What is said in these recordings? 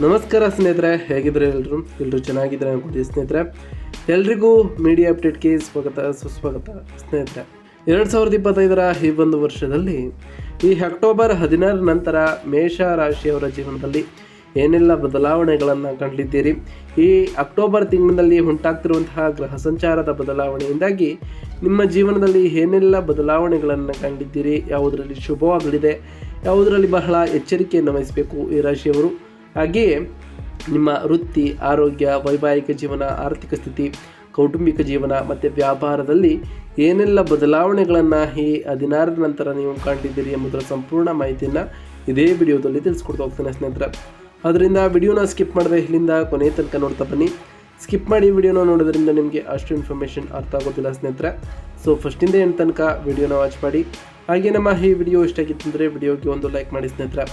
ನಮಸ್ಕಾರ ಸ್ನೇಹಿತರೆ ಹೇಗಿದ್ರೆ ಎಲ್ಲರೂ ಎಲ್ಲರೂ ಚೆನ್ನಾಗಿದ್ದಾರೆ ಅನ್ಕೊಳ್ತೀವಿ ಸ್ನೇಹಿತರೆ. ಎಲ್ರಿಗೂ ಮೀಡಿಯಾ ಅಪ್ಡೇಟ್ಗೆ ಸ್ವಾಗತ, ಸುಸ್ವಾಗತ ಸ್ನೇಹಿತರೆ. ಎರಡು ಸಾವಿರದ ಇಪ್ಪತ್ತೈದರ ಈ ಒಂದು ವರ್ಷದಲ್ಲಿ ಈ ಅಕ್ಟೋಬರ್ ಹದಿನಾರ ನಂತರ ಮೇಷ ರಾಶಿಯವರ ಜೀವನದಲ್ಲಿ ಏನೆಲ್ಲ ಬದಲಾವಣೆಗಳನ್ನು ಕಂಡಿದ್ದೀರಿ? ಈ ಅಕ್ಟೋಬರ್ ತಿಂಗಳಲ್ಲಿ ಉಂಟಾಗ್ತಿರುವಂತಹ ಗ್ರಹ ಸಂಚಾರದ ಬದಲಾವಣೆಯಿಂದಾಗಿ ನಿಮ್ಮ ಜೀವನದಲ್ಲಿ ಏನೆಲ್ಲ ಬದಲಾವಣೆಗಳನ್ನು ಕಂಡಿದ್ದೀರಿ? ಯಾವುದರಲ್ಲಿ ಶುಭವಾಗಲಿದೆ? ಯಾವುದರಲ್ಲಿ ಬಹಳ ಎಚ್ಚರಿಕೆಯನ್ನು ವಹಿಸಬೇಕು ಈ ರಾಶಿಯವರು? ಹಾಗೆಯೇ ನಿಮ್ಮ ವೃತ್ತಿ, ಆರೋಗ್ಯ, ವೈವಾಹಿಕ ಜೀವನ, ಆರ್ಥಿಕ ಸ್ಥಿತಿ, ಕೌಟುಂಬಿಕ ಜೀವನ ಮತ್ತು ವ್ಯಾಪಾರದಲ್ಲಿ ಏನೆಲ್ಲ ಬದಲಾವಣೆಗಳನ್ನು ಈ ಹದಿನಾರರ ನಂತರ ನೀವು ಕಾಣ್ತಿದ್ದೀರಿ ಎಂಬುದರ ಸಂಪೂರ್ಣ ಮಾಹಿತಿಯನ್ನು ಇದೇ ವಿಡಿಯೋದಲ್ಲಿ ತಿಳಿಸ್ಕೊಡ್ತಾ ಹೋಗ್ತೇನೆ ಸ್ನೇಹಿತರೆ. ಅದರಿಂದ ವಿಡಿಯೋನ ಸ್ಕಿಪ್ ಮಾಡದೆ ಇಲ್ಲಿಂದ ಕೊನೆ ತನಕ ನೋಡ್ತಾ ಬನ್ನಿ. ಸ್ಕಿಪ್ ಮಾಡಿ ವಿಡಿಯೋನ ನೋಡೋದ್ರಿಂದ ನಿಮಗೆ ಅಷ್ಟು ಇನ್ಫಾರ್ಮೇಷನ್ ಅರ್ಥ ಆಗೋದಿಲ್ಲ ಸ್ನೇಹಿತರೆ. ಸೊ ಫಸ್ಟಿಂದ ಏನು ತನಕ ವಿಡಿಯೋನ ವಾಚ್ ಮಾಡಿ, ಹಾಗೆ ನಮ್ಮ ಈ ವಿಡಿಯೋ ಇಷ್ಟ ಆಗಿತ್ತು ಅಂದರೆ ವಿಡಿಯೋಗೆ ಒಂದು ಲೈಕ್ ಮಾಡಿ ಸ್ನೇಹಿತರೆ.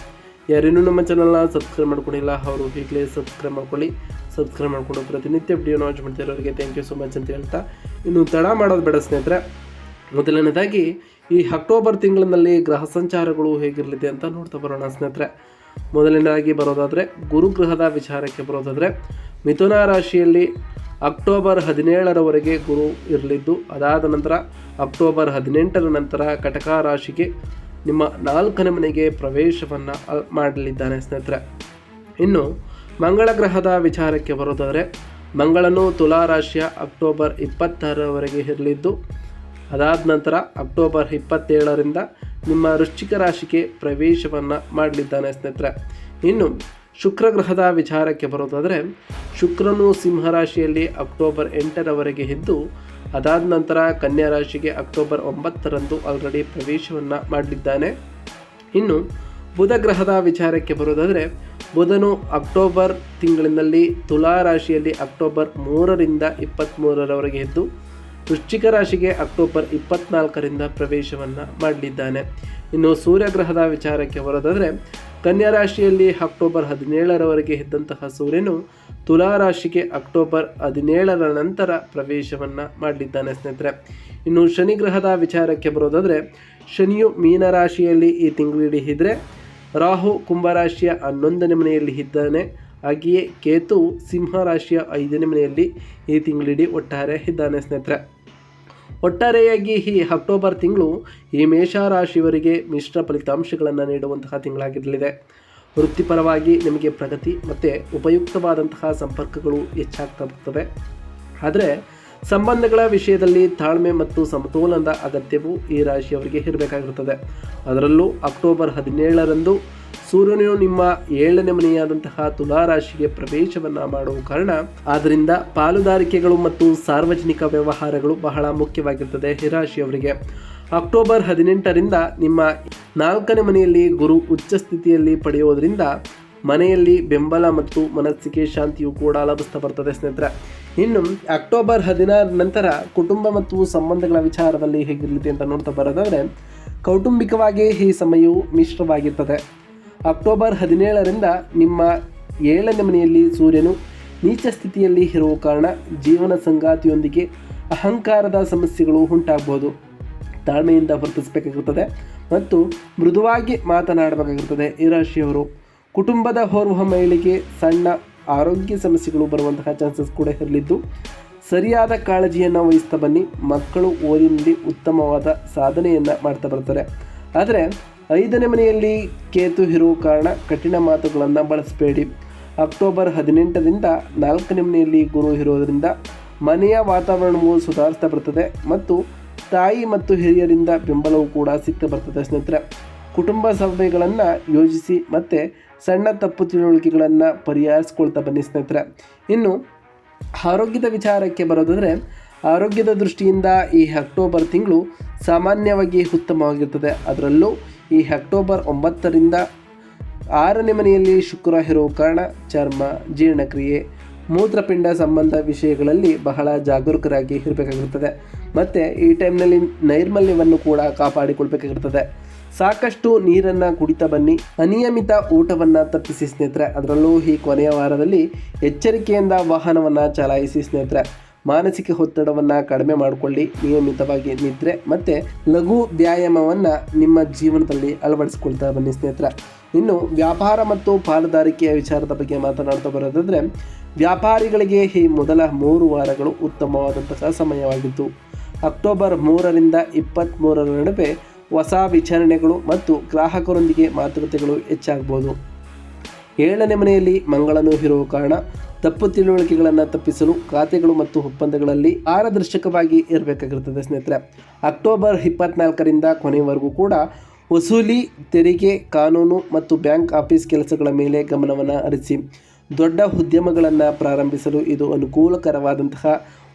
ಯಾರೇನೂ ನಮ್ಮ ಚಾನಲ್ನ ಸಬ್ಸ್ಕ್ರೈಬ್ ಮಾಡ್ಕೊಂಡಿಲ್ಲ, ಅವರು ಈಗಲೇ ಸಬ್ಸ್ಕ್ರೈಬ್ ಮಾಡ್ಕೊಳ್ಳಿ. ಸಬ್ಸ್ಕ್ರೈಬ್ ಮಾಡಿಕೊಂಡು ಪ್ರತಿನಿತ್ಯ ವಿಡಿಯೋನ ವಾಚ್ ಮಾಡ್ತಿರೋರಿಗೆ ಥ್ಯಾಂಕ್ ಯು ಸೊ ಮಚ್ ಅಂತ ಹೇಳ್ತಾ ಇನ್ನು ತಡ ಮಾಡೋದು ಬೇಡ ಸ್ನೇಹಿತರೆ. ಮೊದಲನೇದಾಗಿ ಈ ಅಕ್ಟೋಬರ್ ತಿಂಗಳಿನಲ್ಲಿ ಗ್ರಹ ಸಂಚಾರಗಳು ಹೇಗಿರಲಿದೆ ಅಂತ ನೋಡ್ತಾ ಬರೋಣ ಸ್ನೇಹಿತರೆ. ಮೊದಲನೇದಾಗಿ ಬರೋದಾದರೆ ಗುರುಗ್ರಹದ ವಿಚಾರಕ್ಕೆ ಬರೋದಾದರೆ ಮಿಥುನ ರಾಶಿಯಲ್ಲಿ ಅಕ್ಟೋಬರ್ ಹದಿನೇಳರವರೆಗೆ ಗುರು ಇರಲಿದ್ದು, ಅದಾದ ನಂತರ ಅಕ್ಟೋಬರ್ ಹದಿನೆಂಟರ ನಂತರ ಕಟಕ ರಾಶಿಗೆ ನಿಮ್ಮ ನಾಲ್ಕನೇ ಮನೆಗೆ ಪ್ರವೇಶವನ್ನು ಮಾಡಲಿದ್ದಾನೆ ಸ್ನೇಹಿತರೆ. ಇನ್ನು ಮಂಗಳ ಗ್ರಹದ ವಿಚಾರಕ್ಕೆ ಬರೋದಾದರೆ, ಮಂಗಳನು ತುಲಾ ರಾಶಿಯ ಅಕ್ಟೋಬರ್ ಇಪ್ಪತ್ತಾರರವರೆಗೆ ಇರಲಿದ್ದು, ಅದಾದ ನಂತರ ಅಕ್ಟೋಬರ್ ಇಪ್ಪತ್ತೇಳರಿಂದ ನಿಮ್ಮ ವೃಶ್ಚಿಕ ರಾಶಿಗೆ ಪ್ರವೇಶವನ್ನು ಮಾಡಲಿದ್ದಾನೆ ಸ್ನೇಹಿತರೆ. ಇನ್ನು ಶುಕ್ರ ಗ್ರಹದ ವಿಚಾರಕ್ಕೆ ಬರೋದಾದರೆ, ಶುಕ್ರನು ಸಿಂಹರಾಶಿಯಲ್ಲಿ ಅಕ್ಟೋಬರ್ ಎಂಟರವರೆಗೆ ಇದ್ದು ಅದಾದ ನಂತರ ಕನ್ಯಾ ರಾಶಿಗೆ ಅಕ್ಟೋಬರ್ ಒಂಬತ್ತರಂದು ಆಲ್ರೆಡಿ ಪ್ರವೇಶವನ್ನು ಮಾಡಲಿದ್ದಾನೆ. ಇನ್ನು ಬುಧ ಗ್ರಹದ ವಿಚಾರಕ್ಕೆ ಬರೋದಾದರೆ ಬುಧನು ಅಕ್ಟೋಬರ್ ತಿಂಗಳಿನಲ್ಲಿ ತುಲಾ ರಾಶಿಯಲ್ಲಿ ಅಕ್ಟೋಬರ್ ಮೂರರಿಂದ ಇಪ್ಪತ್ತ್ಮೂರರವರೆಗೆ ಇದ್ದು ವೃಶ್ಚಿಕ ರಾಶಿಗೆ ಅಕ್ಟೋಬರ್ ಇಪ್ಪತ್ನಾಲ್ಕರಿಂದ ಪ್ರವೇಶವನ್ನು ಮಾಡಲಿದ್ದಾನೆ. ಇನ್ನು ಸೂರ್ಯಗ್ರಹದ ವಿಚಾರಕ್ಕೆ ಬರೋದಾದರೆ ಕನ್ಯಾ ರಾಶಿಯಲ್ಲಿ ಅಕ್ಟೋಬರ್ ಹದಿನೇಳರವರೆಗೆ ಇದ್ದಂತಹ ಸೂರ್ಯನು ತುಲಾ ರಾಶಿಗೆ ಅಕ್ಟೋಬರ್ ಹದಿನೇಳರ ನಂತರ ಪ್ರವೇಶವನ್ನು ಮಾಡಲಿದ್ದಾನೆ ಸ್ನೇಹಿತರೆ. ಇನ್ನು ಶನಿ ಗ್ರಹದ ವಿಚಾರಕ್ಕೆ ಬರೋದಾದರೆ, ಶನಿಯು ಮೀನರಾಶಿಯಲ್ಲಿ ಈ ತಿಂಗಳಿಡೀ ಇದ್ದರೆ ರಾಹು ಕುಂಭರಾಶಿಯ ಹನ್ನೊಂದನೇ ಮನೆಯಲ್ಲಿ ಇದ್ದಾನೆ. ಹಾಗೆಯೇ ಕೇತು ಸಿಂಹ ರಾಶಿಯ ಐದನೇ ಮನೆಯಲ್ಲಿ ಈ ತಿಂಗಳಿಡೀ ಒಟ್ಟಾರೆ ಇದ್ದಾನೆ ಸ್ನೇಹಿತರೆ. ಒಟ್ಟಾರೆಯಾಗಿ ಈ ಅಕ್ಟೋಬರ್ ತಿಂಗಳು ಈ ಮೇಷರಾಶಿಯವರಿಗೆ ಮಿಶ್ರ ಫಲಿತಾಂಶಗಳನ್ನು ನೀಡುವಂತಹ ತಿಂಗಳಾಗಿರಲಿದೆ. ವೃತ್ತಿಪರವಾಗಿ ನಿಮಗೆ ಪ್ರಗತಿ ಮತ್ತು ಉಪಯುಕ್ತವಾದಂತಹ ಸಂಪರ್ಕಗಳು ಹೆಚ್ಚಾಗ್ತಾ ಬರ್ತವೆ. ಆದರೆ ಸಂಬಂಧಗಳ ವಿಷಯದಲ್ಲಿ ತಾಳ್ಮೆ ಮತ್ತು ಸಮತೋಲನದ ಅಗತ್ಯವು ಈ ರಾಶಿಯವರಿಗೆ ಇರಬೇಕಾಗಿರುತ್ತದೆ ಅದರಲ್ಲೂ ಅಕ್ಟೋಬರ್ ಹದಿನೇಳರಂದು ಸೂರ್ಯನು ನಿಮ್ಮ ಏಳನೇ ಮನೆಯಾದಂತಹ ತುಲಾರಾಶಿಗೆ ಪ್ರವೇಶವನ್ನು ಮಾಡುವ ಕಾರಣ, ಆದ್ದರಿಂದ ಪಾಲುದಾರಿಕೆಗಳು ಮತ್ತು ಸಾರ್ವಜನಿಕ ವ್ಯವಹಾರಗಳು ಬಹಳ ಮುಖ್ಯವಾಗಿರ್ತದೆ ಈ ರಾಶಿಯವರಿಗೆ. ಅಕ್ಟೋಬರ್ ಹದಿನೆಂಟರಿಂದ ನಿಮ್ಮ ನಾಲ್ಕನೇ ಮನೆಯಲ್ಲಿ ಗುರು ಉಚ್ಚ ಸ್ಥಿತಿಯಲ್ಲಿ ಪಡೆಯುವುದರಿಂದ ಮನೆಯಲ್ಲಿ ಬೆಂಬಲ ಮತ್ತು ಮನಸ್ಸಿಗೆ ಶಾಂತಿಯು ಕೂಡ ಲಭಿಸ್ತಾ ಬರ್ತದೆ ಸ್ನೇಹಿತರೆ. ಇನ್ನು ಅಕ್ಟೋಬರ್ ಹದಿನಾರ ನಂತರ ಕುಟುಂಬ ಮತ್ತು ಸಂಬಂಧಗಳ ವಿಚಾರದಲ್ಲಿ ಹೇಗಿರಲಿದೆ ಅಂತ ನೋಡ್ತಾ ಬರೋದಾದರೆ, ಕೌಟುಂಬಿಕವಾಗಿ ಈ ಸಮಯವು ಮಿಶ್ರವಾಗಿರ್ತದೆ. ಅಕ್ಟೋಬರ್ ಹದಿನೇಳರಿಂದ ನಿಮ್ಮ ಏಳನೇ ಮನೆಯಲ್ಲಿ ಸೂರ್ಯನು ನೀಚ ಸ್ಥಿತಿಯಲ್ಲಿ ಇರುವ ಕಾರಣ ಜೀವನ ಸಂಗಾತಿಯೊಂದಿಗೆ ಅಹಂಕಾರದ ಸಮಸ್ಯೆಗಳು ಉಂಟಾಗ್ಬೋದು ತಾಳ್ಮೆಯಿಂದ ವರ್ತಿಸಬೇಕಾಗುತ್ತದೆ ಮತ್ತು ಮೃದುವಾಗಿ ಮಾತನಾಡಬೇಕಾಗುತ್ತದೆ. ಈ ರಾಶಿಯವರು ಕುಟುಂಬದ ಓರ್ವ ಮಹಿಳೆಗೆ ಸಣ್ಣ ಆರೋಗ್ಯ ಸಮಸ್ಯೆಗಳು ಬರುವಂತಹ ಚಾನ್ಸಸ್ ಕೂಡ ಇರಲಿದ್ದು, ಸರಿಯಾದ ಕಾಳಜಿಯನ್ನು ವಹಿಸ್ತಾ ಬನ್ನಿ. ಮಕ್ಕಳು ಓದಿನಲ್ಲಿ ಉತ್ತಮವಾದ ಸಾಧನೆಯನ್ನು ಮಾಡ್ತಾ ಬರ್ತಾರೆ. ಆದರೆ ಐದನೇ ಮನೆಯಲ್ಲಿ ಕೇತು ಇರುವ ಕಾರಣ ಕಠಿಣ ಮಾತುಗಳನ್ನು ಬಳಸಬೇಡಿ. ಅಕ್ಟೋಬರ್ ಹದಿನೆಂಟರಿಂದ ನಾಲ್ಕನೇ ಮನೆಯಲ್ಲಿ ಗುರು ಇರೋದರಿಂದ ಮನೆಯ ವಾತಾವರಣವು ಸುಧಾರಿಸ್ತಾ ಬರ್ತದೆ ಮತ್ತು ತಾಯಿ ಮತ್ತು ಹಿರಿಯರಿಂದ ಬೆಂಬಲವು ಕೂಡ ಸಿಗ್ತಾ ಬರ್ತದೆ ಸ್ನೇಹಿತರೆ. ಕುಟುಂಬ ಸಭೆಗಳನ್ನು ಯೋಜಿಸಿ ಮತ್ತು ಸಣ್ಣ ತಪ್ಪು ತಿಳುವಳಿಕೆಗಳನ್ನು ಪರಿಹರಿಸ್ಕೊಳ್ತಾ ಬನ್ನಿ ಸ್ನೇಹಿತರೆ. ಇನ್ನು ಆರೋಗ್ಯದ ವಿಚಾರಕ್ಕೆ ಬರೋದಾದರೆ ಆರೋಗ್ಯದ ದೃಷ್ಟಿಯಿಂದ ಈ ಅಕ್ಟೋಬರ್ ತಿಂಗಳು ಸಾಮಾನ್ಯವಾಗಿ ಉತ್ತಮವಾಗಿರ್ತದೆ ಅದರಲ್ಲೂ ಈ ಅಕ್ಟೋಬರ್ ಒಂಬತ್ತರಿಂದ ಆರನೇ ಮನೆಯಲ್ಲಿ ಶುಕ್ರ ಇರುವ ಕಾರಣ ಚರ್ಮ, ಜೀರ್ಣಕ್ರಿಯೆ, ಮೂತ್ರಪಿಂಡ ಸಂಬಂಧ ವಿಷಯಗಳಲ್ಲಿ ಬಹಳ ಜಾಗರೂಕರಾಗಿ ಇರಬೇಕಾಗಿರುತ್ತದೆ. ಮತ್ತು ಈ ಟೈಮ್ನಲ್ಲಿ ನೈರ್ಮಲ್ಯವನ್ನು ಕೂಡ ಕಾಪಾಡಿಕೊಳ್ಬೇಕಾಗಿರ್ತದೆ ಸಾಕಷ್ಟು ನೀರನ್ನು ಕುಡಿತಾ ಬನ್ನಿ. ಅನಿಯಮಿತ ಊಟವನ್ನು ತಪ್ಪಿಸಿ ಸ್ನೇಹಿತರೆ. ಅದರಲ್ಲೂ ಈ ಕೊನೆಯ ವಾರದಲ್ಲಿ ಎಚ್ಚರಿಕೆಯಿಂದ ವಾಹನವನ್ನು ಚಲಾಯಿಸಿ ಸ್ನೇಹಿತರೆ. ಮಾನಸಿಕ ಒತ್ತಡವನ್ನು ಕಡಿಮೆ ಮಾಡಿಕೊಳ್ಳಿ, ನಿಯಮಿತವಾಗಿ ನಿದ್ರೆ ಮತ್ತು ಲಘು ವ್ಯಾಯಾಮವನ್ನು ನಿಮ್ಮ ಜೀವನದಲ್ಲಿ ಅಳವಡಿಸ್ಕೊಳ್ತಾ ಬನ್ನಿ ಸ್ನೇಹಿತರ. ಇನ್ನು ವ್ಯಾಪಾರ ಮತ್ತು ಪಾಲುದಾರಿಕೆಯ ವಿಚಾರದ ಬಗ್ಗೆ ಮಾತನಾಡ್ತಾ ಬರೋದಾದರೆ, ವ್ಯಾಪಾರಿಗಳಿಗೆ ಈ ಮೊದಲ ಮೂರು ವಾರಗಳು ಉತ್ತಮವಾದಂತಹ ಸಮಯವಾಗಿತ್ತು ಅಕ್ಟೋಬರ್ ಮೂರರಿಂದ ಇಪ್ಪತ್ತ್ಮೂರರ ನಡುವೆ ಹೊಸ ವಿಚಾರಣೆಗಳು ಮತ್ತು ಗ್ರಾಹಕರೊಂದಿಗೆ ಮಾತುಕತೆಗಳು ಹೆಚ್ಚಾಗ್ಬೋದು. ಏಳನೇ ಮನೆಯಲ್ಲಿ ಮಂಗಳನು ಇರುವ ಕಾರಣ ತಪ್ಪು ತಿಳುವಳಿಕೆಗಳನ್ನು ತಪ್ಪಿಸಲು ಖಾತೆಗಳು ಮತ್ತು ಒಪ್ಪಂದಗಳಲ್ಲಿ ಪಾರದರ್ಶಕವಾಗಿ ಇರಬೇಕಾಗಿರ್ತದೆ ಸ್ನೇಹಿತರೆ. ಅಕ್ಟೋಬರ್ ಇಪ್ಪತ್ನಾಲ್ಕರಿಂದ ಕೊನೆಯವರೆಗೂ ಕೂಡ ವಸೂಲಿ, ತೆರಿಗೆ, ಕಾನೂನು ಮತ್ತು ಬ್ಯಾಂಕ್ ಆಫೀಸ್ ಕೆಲಸಗಳ ಮೇಲೆ ಗಮನವನ್ನು ಹರಿಸಿ ದೊಡ್ಡ ಉದ್ಯಮಗಳನ್ನು ಪ್ರಾರಂಭಿಸಲು ಇದು ಅನುಕೂಲಕರವಾದಂತಹ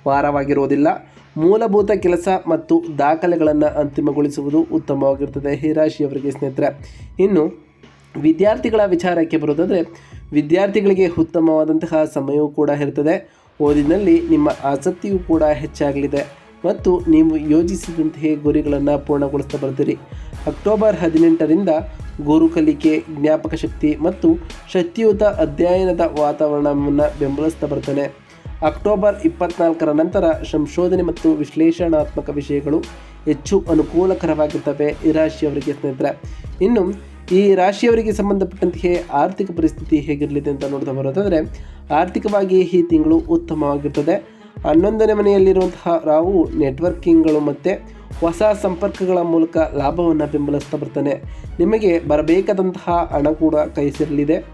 ವಾರವಾಗಿರುವುದಿಲ್ಲ. ಮೂಲಭೂತ ಕೆಲಸ ಮತ್ತು ದಾಖಲೆಗಳನ್ನು ಅಂತಿಮಗೊಳಿಸುವುದು ಉತ್ತಮವಾಗಿರುತ್ತದೆ ಈ ರಾಶಿಯವರಿಗೆ, ಸ್ನೇಹಿತರೆ. ಇನ್ನು ವಿದ್ಯಾರ್ಥಿಗಳ ವಿಚಾರಕ್ಕೆ ಬರೋದಾದರೆ ವಿದ್ಯಾರ್ಥಿಗಳಿಗೆ ಉತ್ತಮವಾದಂತಹ ಸಮಯವೂ ಕೂಡ ಇರ್ತದೆ. ಓದಿನಲ್ಲಿ ನಿಮ್ಮ ಆಸಕ್ತಿಯೂ ಕೂಡ ಹೆಚ್ಚಾಗಲಿದೆ. ಮತ್ತು ನೀವು ಯೋಜಿಸಿದಂತಹ ಗುರಿಗಳನ್ನು ಪೂರ್ಣಗೊಳಿಸ್ತಾ ಬರ್ತೀರಿ. ಅಕ್ಟೋಬರ್ ಹದಿನೆಂಟರಿಂದ ಗುರು ಕಲಿಕೆ ಜ್ಞಾಪಕ ಶಕ್ತಿ ಮತ್ತು ಶಕ್ತಿಯುತ ಅಧ್ಯಯನದ ವಾತಾವರಣವನ್ನು ಬೆಂಬಲಿಸ್ತಾ ಬರ್ತಾನೆ. ಅಕ್ಟೋಬರ್ ಇಪ್ಪತ್ನಾಲ್ಕರ ನಂತರ ಸಂಶೋಧನೆ ಮತ್ತು ವಿಶ್ಲೇಷಣಾತ್ಮಕ ವಿಷಯಗಳು ಹೆಚ್ಚು ಅನುಕೂಲಕರವಾಗಿರ್ತವೆ. ಈ ರಾಶಿಯವರಿಗೆ ಸ್ನೇಹಿತರೆ. ಇನ್ನು ಈ ರಾಶಿಯವರಿಗೆ ಸಂಬಂಧಪಟ್ಟಂತೆ ಆರ್ಥಿಕ ಪರಿಸ್ಥಿತಿ ಹೇಗಿರಲಿದೆ ಅಂತ ನೋಡ್ತಾ ಬರೋದಾದರೆ, ಆರ್ಥಿಕವಾಗಿ ಈ ತಿಂಗಳು ಉತ್ತಮವಾಗಿರ್ತದೆ. ಹನ್ನೊಂದನೇ ಮನೆಯಲ್ಲಿರುವಂತಹ ರಾವು ನೆಟ್ವರ್ಕಿಂಗ್ಗಳು ಮತ್ತು ಹೊಸ ಸಂಪರ್ಕಗಳ ಮೂಲಕ ಲಾಭವನ್ನು ಬೆಂಬಲಿಸ್ತಾ ಬರ್ತಾನೆ. ನಿಮಗೆ ಬರಬೇಕಾದಂತಹ ಹಣ ಕೂಡ ಕೈ ಸೇರಲಿದೆ.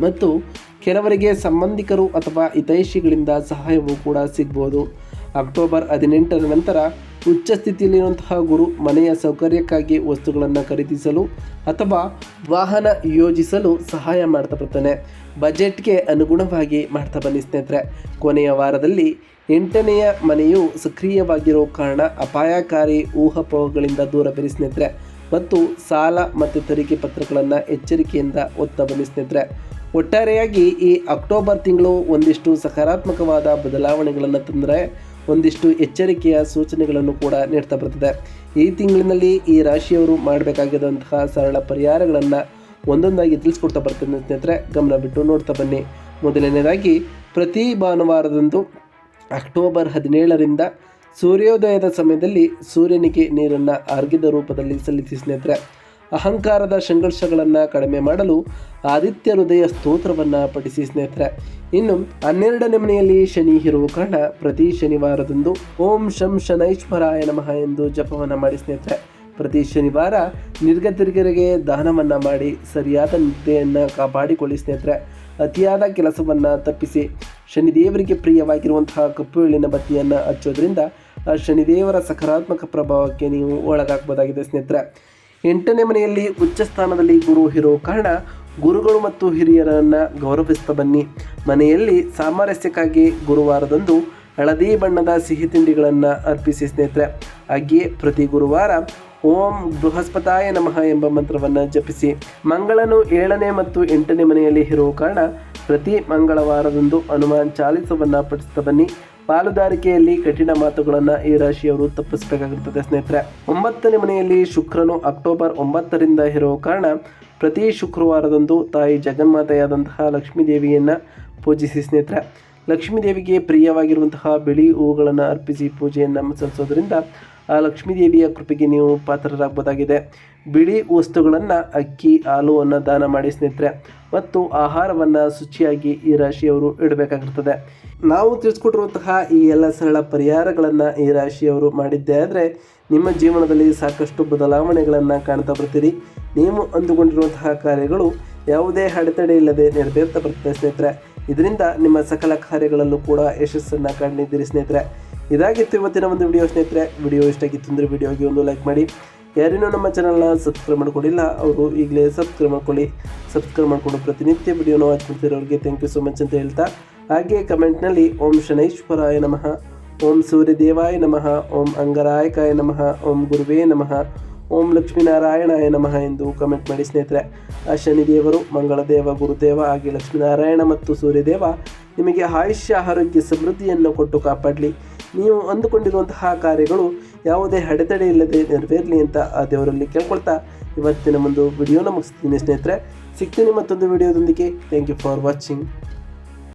ಮತ್ತು ಕೆಲವರಿಗೆ ಸಂಬಂಧಿಕರು ಅಥವಾ ಹಿತೈಷಿಗಳಿಂದ ಸಹಾಯವೂ ಕೂಡ ಸಿಗ್ಬೋದು. ಅಕ್ಟೋಬರ್ ಹದಿನೆಂಟರ ನಂತರ ಉಚ್ಚ ಸ್ಥಿತಿಯಲ್ಲಿರುವಂತಹ ಗುರು ಮನೆಯ ಸೌಕರ್ಯಕ್ಕಾಗಿ ವಸ್ತುಗಳನ್ನು ಖರೀದಿಸಲು ಅಥವಾ ವಾಹನ ಯೋಜಿಸಲು ಸಹಾಯ ಮಾಡ್ತಾ ಬರ್ತಾನೆ. ಬಜೆಟ್ಗೆ ಅನುಗುಣವಾಗಿ ಮಾಡ್ತಾ ಬನ್ನಿ ಸ್ನೇಹಿತರೆ. ಕೊನೆಯ ವಾರದಲ್ಲಿ ಎಂಟನೆಯ ಮನೆಯು ಸಕ್ರಿಯವಾಗಿರೋ ಕಾರಣ ಅಪಾಯಕಾರಿ ಊಹಾಪೋಹಗಳಿಂದ ದೂರವಿರಿ ಸ್ನೇಹಿತರೆ. ಮತ್ತು ಸಾಲ ಮತ್ತು ತೆರಿಗೆ ಪತ್ರಗಳನ್ನು ಎಚ್ಚರಿಕೆಯಿಂದ ಒತ್ತಾ ಬನ್ನಿ ಸ್ನೇಹಿತರೆ. ಒಟ್ಟಾರೆಯಾಗಿ ಈ ಅಕ್ಟೋಬರ್ ತಿಂಗಳು ಒಂದಿಷ್ಟು ಸಕಾರಾತ್ಮಕವಾದ ಬದಲಾವಣೆಗಳನ್ನು ತಂದರೆ ಒಂದಿಷ್ಟು ಎಚ್ಚರಿಕೆಯ ಸೂಚನೆಗಳನ್ನು ಕೂಡ ನೀಡ್ತಾ ಬರ್ತದೆ. ಈ ತಿಂಗಳಿನಲ್ಲಿ ಈ ರಾಶಿಯವರು ಮಾಡಬೇಕಾಗಿರುವಂತಹ ಸರಳ ಪರಿಹಾರಗಳನ್ನು ಒಂದೊಂದಾಗಿ ತಿಳಿಸ್ಕೊಡ್ತಾ ಬರ್ತದೆ ಸ್ನೇಹಿತರೆ, ಗಮನ ಬಿಟ್ಟು ನೋಡ್ತಾ ಬನ್ನಿ. ಮೊದಲನೇದಾಗಿ, ಪ್ರತಿ ಭಾನುವಾರದಂದು ಅಕ್ಟೋಬರ್ ಹದಿನೇಳರಿಂದ ಸೂರ್ಯೋದಯದ ಸಮಯದಲ್ಲಿ ಸೂರ್ಯನಿಗೆ ನೀರನ್ನು ಅರ್ಗಿದ ರೂಪದಲ್ಲಿ ಸಲ್ಲಿಸಿ ಸ್ನೇಹಿತರೆ, ಅಹಂಕಾರದ ಸಂಘರ್ಷಗಳನ್ನು ಕಡಿಮೆ ಮಾಡಲು ಆದಿತ್ಯ ಹೃದಯ ಸ್ತೋತ್ರವನ್ನು ಪಠಿಸಿ ಸ್ನೇಹಿತರೆ. ಇನ್ನು ಹನ್ನೆರಡನೇ ಮನೆಯಲ್ಲಿ ಶನಿ ಇರುವ ಕಾರಣ ಪ್ರತಿ ಶನಿವಾರದಂದು ಓಂ ಶಂ ಶನೈಶ್ವರಾಯ ನಮಃ ಎಂದು ಜಪವನ್ನು ಮಾಡಿ ಸ್ನೇಹಿತರೆ. ಪ್ರತಿ ಶನಿವಾರ ನಿರ್ಗತಿರ್ಗರಿಗೆ ದಾನವನ್ನು ಮಾಡಿ ಸರಿಯಾದ ನಿದ್ದೆಯನ್ನು ಕಾಪಾಡಿಕೊಳ್ಳಿ ಸ್ನೇಹಿತರೆ. ಅತಿಯಾದ ಕೆಲಸವನ್ನು ತಪ್ಪಿಸಿ ಶನಿದೇವರಿಗೆ ಪ್ರಿಯವಾಗಿರುವಂತಹ ಕಪ್ಪು ಎಳ್ಳಿನ ಬತ್ತಿಯನ್ನು ಹಚ್ಚೋದ್ರಿಂದ ಆ ಶನಿದೇವರ ಸಕಾರಾತ್ಮಕ ಪ್ರಭಾವಕ್ಕೆ ನೀವು ಒಳಗಾಗಬಹುದಾಗಿದೆ ಸ್ನೇಹಿತರೆ. ಎಂಟನೇ ಮನೆಯಲ್ಲಿ ಉಚ್ಚ ಸ್ಥಾನದಲ್ಲಿ ಗುರು ಇರೋ ಕಾರಣ ಗುರುಗಳು ಮತ್ತು ಹಿರಿಯರನ್ನು ಗೌರವಿಸ್ತಾ ಬನ್ನಿ. ಮನೆಯಲ್ಲಿ ಸಾಮರಸ್ಯಕ್ಕಾಗಿ ಗುರುವಾರದಂದು ಹಳದಿ ಬಣ್ಣದ ಸಿಹಿ ತಿಂಡಿಗಳನ್ನು ಅರ್ಪಿಸಿ ಸ್ನೇಹಿತರೆ, ಹಾಗೆಯೇ ಪ್ರತಿ ಗುರುವಾರ ಓಂ ಬೃಹಸ್ಪತಾಯ ನಮಃ ಎಂಬ ಮಂತ್ರವನ್ನು ಜಪಿಸಿ, ಮಂಗಳನು ಏಳನೇ ಮತ್ತು ಎಂಟನೇ ಮನೆಯಲ್ಲಿ ಇರುವ ಕಾರಣ ಪ್ರತಿ ಮಂಗಳವಾರದಂದು ಹನುಮಾನ್ ಚಾಲಿಸವನ್ನು ಪಠಿಸ್ತಾ ಬನ್ನಿ. ಪಾಲುದಾರಿಕೆಯಲ್ಲಿ ಕಠಿಣ ಮಾತುಗಳನ್ನು ಈ ರಾಶಿಯವರು ತಪ್ಪಿಸಬೇಕಾಗಿರ್ತದೆ ಸ್ನೇಹಿತರೆ. ಒಂಬತ್ತನೇ ಮನೆಯಲ್ಲಿ ಶುಕ್ರನು ಅಕ್ಟೋಬರ್ ಒಂಬತ್ತರಿಂದ ಇರುವ ಕಾರಣ ಪ್ರತಿ ಶುಕ್ರವಾರದಂದು ತಾಯಿ ಜಗನ್ಮಾತೆಯಾದಂತಹ ಲಕ್ಷ್ಮೀ ದೇವಿಯನ್ನು ಪೂಜಿಸಿ ಸ್ನೇಹಿತರೆ, ಲಕ್ಷ್ಮೀದೇವಿಗೆ ಪ್ರಿಯವಾಗಿರುವಂತಹ ಬಿಳಿ ಹೂಗಳನ್ನು ಅರ್ಪಿಸಿ ಪೂಜೆಯನ್ನು ಸಲ್ಲಿಸೋದ್ರಿಂದ ಆ ಲಕ್ಷ್ಮೀದೇವಿಯ ಕೃಪೆಗೆ ನೀವು ಪಾತ್ರರಾಗಬಹುದಾಗಿದೆ. ಬಿಳಿ ವಸ್ತುಗಳನ್ನು ಅಕ್ಕಿ ಹಾಲುವನ್ನು ದಾನ ಮಾಡಿ ಸ್ನೇಹಿತರೆ, ಮತ್ತು ಆಹಾರವನ್ನು ಶುಚಿಯಾಗಿ ಈ ರಾಶಿಯವರು ಇಡಬೇಕಾಗಿರ್ತದೆ. ನಾವು ತಿಳಿಸ್ಕೊಟ್ಟಿರುವಂತಹ ಈ ಎಲ್ಲ ಸರಳ ಪರಿಹಾರಗಳನ್ನು ಈ ರಾಶಿಯವರು ಮಾಡಿದ್ದೇ ಆದರೆ, ನಿಮ್ಮ ಜೀವನದಲ್ಲಿ ಸಾಕಷ್ಟು ಬದಲಾವಣೆಗಳನ್ನು ಕಾಣ್ತಾ ಬರ್ತೀರಿ. ನೀವು ಅಂದುಕೊಂಡಿರುವಂತಹ ಕಾರ್ಯಗಳು ಯಾವುದೇ ಅಡೆತಡೆ ಇಲ್ಲದೆ ನೆರವೇರ್ತಾ ಬರ್ತದೆ ಸ್ನೇಹಿತರೆ. ಇದರಿಂದ ನಿಮ್ಮ ಸಕಲ ಕಾರ್ಯಗಳಲ್ಲೂ ಕೂಡ ಯಶಸ್ಸನ್ನು ಕಂಡಿದ್ದೀರಿ ಸ್ನೇಹಿತರೆ. ಇದಾಗಿತ್ತು ಇವತ್ತಿನ ಒಂದು ವಿಡಿಯೋ ಸ್ನೇಹಿತರೆ. ವಿಡಿಯೋ ಇಷ್ಟ ಆಗಿತ್ತು ಅಂದರೆ ವಿಡಿಯೋಗೆ ಒಂದು ಲೈಕ್ ಮಾಡಿ. ಯಾರೇನೂ ನಮ್ಮ ಚಾನಲ್ನ ಸಬ್ಸ್ಕ್ರೈಬ್ ಮಾಡ್ಕೊಂಡಿಲ್ಲ, ಅವರು ಈಗಲೇ ಸಬ್ಸ್ಕ್ರೈಬ್ ಮಾಡ್ಕೊಳ್ಳಿ. ಸಬ್ಸ್ಕ್ರೈಬ್ ಮಾಡಿಕೊಂಡು ಪ್ರತಿನಿತ್ಯ ವಿಡಿಯೋನ ವಾಚ್ ಮಾಡ್ತಿರೋರಿಗೆ ಥ್ಯಾಂಕ್ ಯು ಸೊ ಮಚ್ ಅಂತ ಹೇಳ್ತಾ. ಹಾಗೆ ಕಮೆಂಟ್ನಲ್ಲಿ ಓಂ ಶನೈಶ್ವರಾಯ ನಮಃ, ಓಂ ಸೂರ್ಯದೇವಾಯ ನಮಃ, ಓಂ ಅಂಗರಾಯಕಾಯ ನಮಃ, ಓಂ ಗುರುವೇ ನಮಃ ಓಂ ಲಕ್ಷ್ಮೀನಾರಾಯಣಾಯ ನಮಃ ಎಂದು ಕಮೆಂಟ್ ಮಾಡಿ ಸ್ನೇಹಿತರೆ. ಆ ಶನಿದೇವರು ಮಂಗಳದೇವ, ಗುರುದೇವ ಹಾಗೆ ಲಕ್ಷ್ಮೀನಾರಾಯಣ ಮತ್ತು ಸೂರ್ಯದೇವ ನಿಮಗೆ ಆಯುಷ್ಯ, ಆರೋಗ್ಯ, ಸಮೃದ್ಧಿಯನ್ನು ಕೊಟ್ಟು ಕಾಪಾಡಲಿ. ನೀವು ಅಂದುಕೊಂಡಿರುವಂತಹ ಕಾರ್ಯಗಳು ಯಾವುದೇ ಅಡೆತಡೆ ಇಲ್ಲದೆ ನೆರವೇರಲಿ ಅಂತ ಆ ದೇವರಲ್ಲಿ ಕೇಳ್ಕೊಳ್ತಾ ಇವತ್ತಿನ ಒಂದು ವಿಡಿಯೋನ ಮುಗಿಸ್ತೀನಿ ಸ್ನೇಹಿತರೆ. ಸಿಗ್ತೀನಿ ಮತ್ತೊಂದು ವಿಡಿಯೋದೊಂದಿಗೆ ಥ್ಯಾಂಕ್ ಯು ಫಾರ್ ವಾಚಿಂಗ್